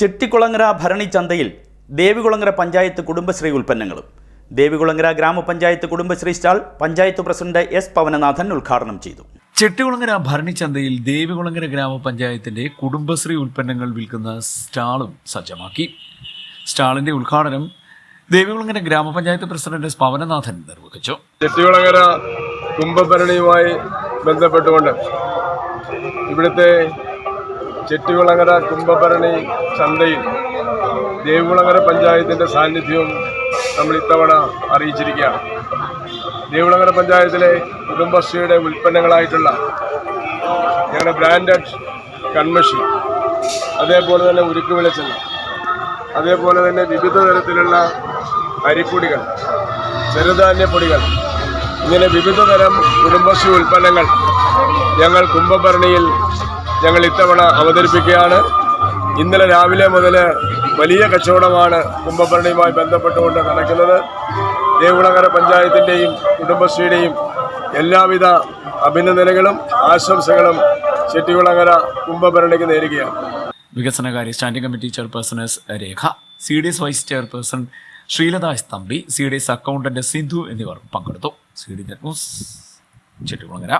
ചെട്ടിക്കുളങ്ങര ഭരണി ചന്തയിൽ ദേവികുളങ്ങര പഞ്ചായത്ത് കുടുംബശ്രീ ഉൽപ്പന്നങ്ങളും. ദേവികുളങ്ങര ഗ്രാമപഞ്ചായത്ത് Kudumbashree stall panchayat president S Pavananathan ഉദ്ഘാടനം ചെയ്തു. ചെട്ടികുളങ്ങര ഭരണിച്ചന്തയിൽ ദേവികുളങ്ങര ഗ്രാമപഞ്ചായത്തിന്റെ കുടുംബശ്രീ ഉൽപ്പന്നങ്ങൾ വിൽക്കുന്ന സ്റ്റാളും സജ്ജമാക്കി. സ്റ്റാളിന്റെ ഉദ്ഘാടനം ദേവികുളങ്ങര ഗ്രാമപഞ്ചായത്ത് പ്രസിഡന്റ് എസ് പവനനാഥൻ നിർവഹിച്ചു. ചെട്ടികുളങ്ങര കുംഭഭരണിയുമായി ബന്ധപ്പെട്ടുകൊണ്ട് ഇവിടുത്തെ ചെട്ടികുളങ്ങര കുംഭഭരണി ചന്തയിൽ ദേവികുളങ്ങര പഞ്ചായത്തിന്റെ സാന്നിധ്യവും നമ്മൾ ഇത്തവണ അറിയിച്ചിരിക്കുകയാണ്. ദേവികുളങ്ങര പഞ്ചായത്തിലെ കുടുംബശ്രീയുടെ ഉൽപ്പന്നങ്ങളായിട്ടുള്ള ഞങ്ങളുടെ ബ്രാൻഡഡ് കൺമഷി അതേപോലെ തന്നെ ഉരുക്ക് വിളിച്ചത് അതേപോലെ തന്നെ വിവിധ തരത്തിലുള്ള അരിപ്പൊടികൾ ചെറുധാന്യപ്പൊടികൾ ഇങ്ങനെ വിവിധ തരം കുടുംബശ്രീ ഉൽപ്പന്നങ്ങൾ ഞങ്ങൾ കുംഭഭരണിയിൽ ഞങ്ങൾ ഇത്തവണ അവതരിപ്പിക്കുകയാണ്. ഇന്നലെ രാവിലെ മുതൽ വലിയ കച്ചവടമാണ് കുംഭഭരണിയുമായി ബന്ധപ്പെട്ടുകൊണ്ട് നടക്കുന്നത്. ദേവുളങ്ങര പഞ്ചായത്തിന്റെയും കുടുംബശ്രീയുടെയും എല്ലാവിധ അഭിനന്ദനങ്ങളും ആശംസകളും ചെട്ടികുളങ്ങര കുംഭഭരണിക്ക് നേരുകയാണ്. വികസനകാര്യ standing committee chairperson Rekha C D S vice chairperson Sreelatha S Thampi C D S accountant Sindhu എന്നിവർ പങ്കെടുത്തു. C D news Chettikulangara.